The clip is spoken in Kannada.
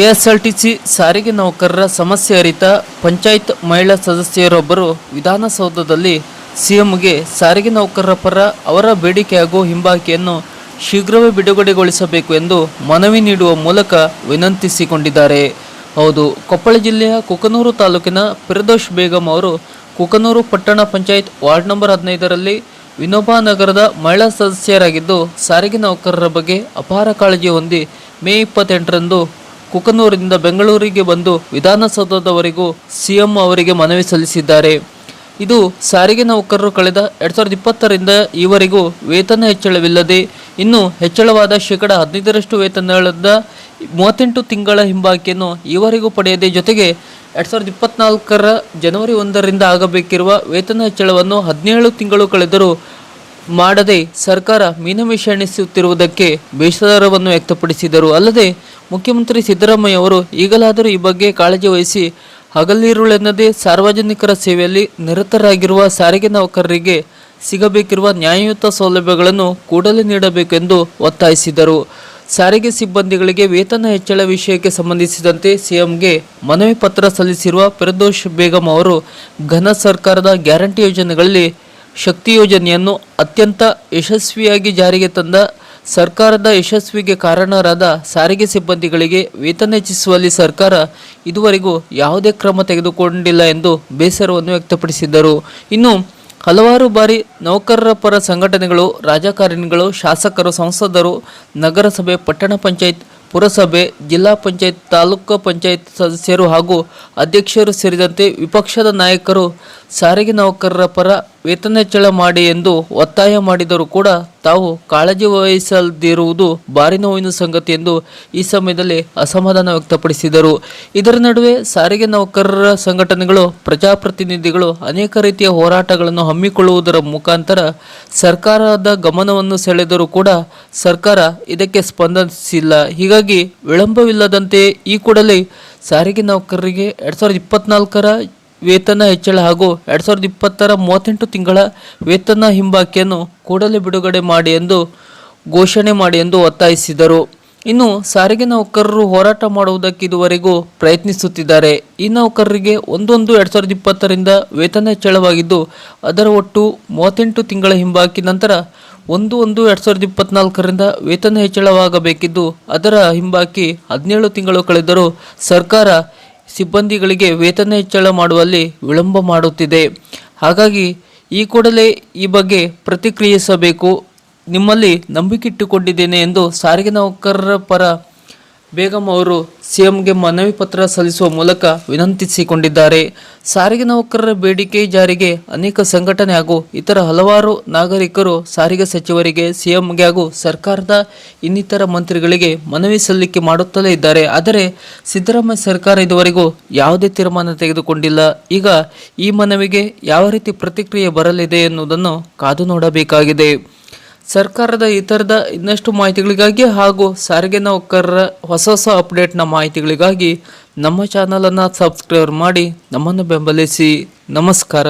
ಕೆಎಸ್ಆರ್ಟಿಸಿ ಸಾರಿಗೆ ನೌಕರರ ಸಮಸ್ಯೆ ಅರಿತ ಪಂಚಾಯತ್ ಮಹಿಳಾ ಸದಸ್ಯರೊಬ್ಬರು ವಿಧಾನಸೌಧದಲ್ಲಿ ಸಿಎಂಗೆ ಸಾರಿಗೆ ನೌಕರರ ಪರ ಅವರ ಬೇಡಿಕೆ ಹಾಗೂ ಹಿಂಬಾಕಿಯನ್ನು ಶೀಘ್ರವೇ ಬಿಡುಗಡೆಗೊಳಿಸಬೇಕು ಎಂದು ಮನವಿ ನೀಡುವ ಮೂಲಕ ವಿನಂತಿಸಿಕೊಂಡಿದ್ದಾರೆ. ಹೌದು, ಕೊಪ್ಪಳ ಜಿಲ್ಲೆಯ ಕುಕನೂರು ತಾಲೂಕಿನ ಪ್ರದೋಷ್ ಬೇಗಂ ಅವರು ಕುಕನೂರು ಪಟ್ಟಣ ಪಂಚಾಯತ್ ವಾರ್ಡ್ ನಂಬರ್ ಹದಿನೈದರಲ್ಲಿ ವಿನೋಬಾ ನಗರದ ಮಹಿಳಾ ಸದಸ್ಯರಾಗಿದ್ದು, ಸಾರಿಗೆ ನೌಕರರ ಬಗ್ಗೆ ಅಪಾರ ಕಾಳಜಿ ಹೊಂದಿ ಮೇ ಇಪ್ಪತ್ತೆಂಟರಂದು ಕುಕನೂರಿನಿಂದ ಬೆಂಗಳೂರಿಗೆ ಬಂದು ವಿಧಾನಸೌಧದವರೆಗೂ ಸಿಎಂ ಅವರಿಗೆ ಮನವಿ ಸಲ್ಲಿಸಿದ್ದಾರೆ. ಇದು ಸಾರಿಗೆ ನೌಕರರು ಕಳೆದ ಎರಡ್ ಸಾವಿರದ ಇಪ್ಪತ್ತರಿಂದ ಈವರೆಗೂ ವೇತನ ಹೆಚ್ಚಳವಿಲ್ಲದೆ, ಇನ್ನು ಹೆಚ್ಚಳವಾದ ಶೇಕಡ ಹದಿನೈದರಷ್ಟು ವೇತನದ ಮೂವತ್ತೆಂಟು ತಿಂಗಳ ಹಿಂಬಾಕಿಯನ್ನು ಈವರೆಗೂ ಪಡೆಯದೆ, ಜೊತೆಗೆ ಎರಡ್ ಸಾವಿರದ ಇಪ್ಪತ್ನಾಲ್ಕರ ಜನವರಿ ಒಂದರಿಂದ ಆಗಬೇಕಿರುವ ವೇತನ ಹೆಚ್ಚಳವನ್ನು ಹದಿನೇಳು ತಿಂಗಳು ಕಳೆದರೂ ಮಾಡದೆ ಸರ್ಕಾರ ಮೀನಮೇಷ ಎಣಿಸುತ್ತಿರುವುದಕ್ಕೆ ಬೇಸರವನ್ನು ವ್ಯಕ್ತಪಡಿಸಿದರು. ಅಲ್ಲದೆ, ಮುಖ್ಯಮಂತ್ರಿ ಸಿದ್ದರಾಮಯ್ಯ ಅವರು ಈಗಲಾದರೂ ಈ ಬಗ್ಗೆ ಕಾಳಜಿ ವಹಿಸಿ ಹಗಲಿರುಳೆನ್ನದೇ ಸಾರ್ವಜನಿಕರ ಸೇವೆಯಲ್ಲಿ ನಿರತರಾಗಿರುವ ಸಾರಿಗೆ ನೌಕರರಿಗೆ ಸಿಗಬೇಕಿರುವ ನ್ಯಾಯಯುತ ಸೌಲಭ್ಯಗಳನ್ನು ಕೂಡಲೇ ನೀಡಬೇಕೆಂದು ಒತ್ತಾಯಿಸಿದರು. ಸಾರಿಗೆ ಸಿಬ್ಬಂದಿಗಳಿಗೆ ವೇತನ ಹೆಚ್ಚಳ ವಿಷಯಕ್ಕೆ ಸಂಬಂಧಿಸಿದಂತೆ ಸಿಎಂಗೆ ಮನವಿ ಪತ್ರ ಸಲ್ಲಿಸಿರುವ ಪ್ರದೋಷ್ ಬೇಗಂ ಅವರು ಘನ ಸರ್ಕಾರದ ಗ್ಯಾರಂಟಿ ಯೋಜನೆಗಳಲ್ಲಿ ಶಕ್ತಿ ಯೋಜನೆಯನ್ನು ಅತ್ಯಂತ ಯಶಸ್ವಿಯಾಗಿ ಜಾರಿಗೆ ತಂದ ಸರ್ಕಾರದ ಯಶಸ್ವಿಗೆ ಕಾರಣರಾದ ಸಾರಿಗೆ ಸಿಬ್ಬಂದಿಗಳಿಗೆ ವೇತನ ಹೆಚ್ಚಿಸುವಲ್ಲಿ ಸರ್ಕಾರ ಇದುವರೆಗೂ ಯಾವುದೇ ಕ್ರಮ ತೆಗೆದುಕೊಂಡಿಲ್ಲ ಎಂದು ಬೇಸರವನ್ನು ವ್ಯಕ್ತಪಡಿಸಿದ್ದರು. ಇನ್ನು ಹಲವಾರು ಬಾರಿ ನೌಕರರ ಪರ ಸಂಘಟನೆಗಳು, ರಾಜಕಾರಣಿಗಳು, ಶಾಸಕರು, ಸಂಸದರು, ನಗರಸಭೆ, ಪಟ್ಟಣ ಪಂಚಾಯತ್, ಪುರಸಭೆ, ಜಿಲ್ಲಾ ಪಂಚಾಯತ್, ತಾಲೂಕು ಪಂಚಾಯತ್ ಸದಸ್ಯರು ಹಾಗೂ ಅಧ್ಯಕ್ಷರು ಸೇರಿದಂತೆ ವಿಪಕ್ಷದ ನಾಯಕರು ಸಾರಿಗೆ ನೌಕರರ ಪರ ವೇತನ ಹೆಚ್ಚಳ ಮಾಡಿ ಎಂದು ಒತ್ತಾಯ ಮಾಡಿದರೂ ಕೂಡ ತಾವು ಕಾಳಜಿ ವಹಿಸದಿರುವುದು ಭಾರಿ ನೋವಿನ ಸಂಗತಿ ಎಂದು ಈ ಸಮಯದಲ್ಲಿ ಅಸಮಾಧಾನ ವ್ಯಕ್ತಪಡಿಸಿದರು. ಇದರ ನಡುವೆ ಸಾರಿಗೆ ನೌಕರರ ಸಂಘಟನೆಗಳು, ಪ್ರಜಾಪ್ರತಿನಿಧಿಗಳು ಅನೇಕ ರೀತಿಯ ಹೋರಾಟಗಳನ್ನು ಹಮ್ಮಿಕೊಳ್ಳುವುದರ ಮುಖಾಂತರ ಸರ್ಕಾರದ ಗಮನವನ್ನು ಸೆಳೆದರೂ ಕೂಡ ಸರ್ಕಾರ ಇದಕ್ಕೆ ಸ್ಪಂದಿಸಿಲ್ಲ. ಹೀಗಾಗಿ ವಿಳಂಬವಿಲ್ಲದಂತೆ ಈ ಕೂಡಲೇ ಸಾರಿಗೆ ನೌಕರರಿಗೆ ಎರಡ್ ಸಾವಿರದ ಇಪ್ಪತ್ನಾಲ್ಕರ ವೇತನ ಹೆಚ್ಚಳ ಹಾಗೂ ಎರಡ್ ಸಾವಿರದ ಇಪ್ಪತ್ತರ ಮೂವತ್ತೆಂಟು ತಿಂಗಳ ವೇತನ ಹಿಂಬಾಕಿಯನ್ನು ಕೂಡಲೇ ಬಿಡುಗಡೆ ಮಾಡಿ ಎಂದು ಘೋಷಣೆ ಮಾಡಿ ಎಂದು ಒತ್ತಾಯಿಸಿದರು. ಇನ್ನು ಸಾರಿಗೆ ನೌಕರರು ಹೋರಾಟ ಮಾಡುವುದಕ್ಕೆ ಇದುವರೆಗೂ ಪ್ರಯತ್ನಿಸುತ್ತಿದ್ದಾರೆ. ಈ ನೌಕರರಿಗೆ ಒಂದೊಂದು ಎರಡ್ ಸಾವಿರದ ಇಪ್ಪತ್ತರಿಂದ ವೇತನ ಹೆಚ್ಚಳವಾಗಿದ್ದು, ಅದರ ಒಟ್ಟು ಮೂವತ್ತೆಂಟು ತಿಂಗಳ ಹಿಂಬಾಕಿ ನಂತರ ಒಂದು ಒಂದು ಎರಡ್ ಸಾವಿರದ ಇಪ್ಪತ್ನಾಲ್ಕರಿಂದ ವೇತನ ಹೆಚ್ಚಳವಾಗಬೇಕಿದ್ದು, ಅದರ ಹಿಂಬಾಕಿ ಹದಿನೇಳು ತಿಂಗಳು ಕಳೆದರೂ ಸರ್ಕಾರ ಸಿಬ್ಬಂದಿಗಳಿಗೆ ವೇತನ ಹೆಚ್ಚಳ ಮಾಡುವಲ್ಲಿ ವಿಳಂಬ ಮಾಡುತ್ತಿದೆ. ಹಾಗಾಗಿ ಈ ಕೂಡಲೇ ಈ ಬಗ್ಗೆ ಪ್ರತಿಕ್ರಿಯಿಸಬೇಕು. ನಿಮ್ಮಲ್ಲಿ ನಂಬಿಕೆ ಇಟ್ಟುಕೊಂಡಿದ್ದೇನೆ ಎಂದು ಸಾರಿಗೆ ನೌಕರರ ಪರ ಬೇಗಂ ಅವರು ಸಿಎಂಗೆ ಮನವಿ ಪತ್ರ ಸಲ್ಲಿಸುವ ಮೂಲಕ ವಿನಂತಿಸಿಕೊಂಡಿದ್ದಾರೆ. ಸಾರಿಗೆ ನೌಕರರ ಬೇಡಿಕೆ ಜಾರಿಗೆ ಅನೇಕ ಸಂಘಟನೆ ಹಾಗೂ ಇತರ ಹಲವಾರು ನಾಗರಿಕರು ಸಾರಿಗೆ ಸಚಿವರಿಗೆ, ಸಿಎಂಗೆ ಹಾಗೂ ಸರ್ಕಾರದ ಇನ್ನಿತರ ಮಂತ್ರಿಗಳಿಗೆ ಮನವಿ ಸಲ್ಲಿಕೆ ಮಾಡುತ್ತಲೇ ಇದ್ದಾರೆ. ಆದರೆ ಸಿದ್ದರಾಮಯ್ಯ ಸರ್ಕಾರ ಇದುವರೆಗೂ ಯಾವುದೇ ತೀರ್ಮಾನ ತೆಗೆದುಕೊಂಡಿಲ್ಲ. ಈಗ ಈ ಮನವಿಗೆ ಯಾವ ರೀತಿ ಪ್ರತಿಕ್ರಿಯೆ ಬರಲಿದೆ ಎನ್ನುವುದನ್ನು ಕಾದು ನೋಡಬೇಕಾಗಿದೆ. ಸರ್ಕಾರದ ಇತರದ ಇನ್ನಷ್ಟು ಮಾಹಿತಿಗಳಿಗಾಗಿ ಹಾಗೂ ಸಾರಿಗೆ ನೌಕರರ ಹೊಸ ಹೊಸ ಅಪ್ಡೇಟ್ನ ಮಾಹಿತಿಗಳಿಗಾಗಿ ನಮ್ಮ ಚಾನಲನ್ನು ಸಬ್ಸ್ಕ್ರೈಬ್ ಮಾಡಿ ನಮ್ಮನ್ನು ಬೆಂಬಲಿಸಿ. ನಮಸ್ಕಾರ.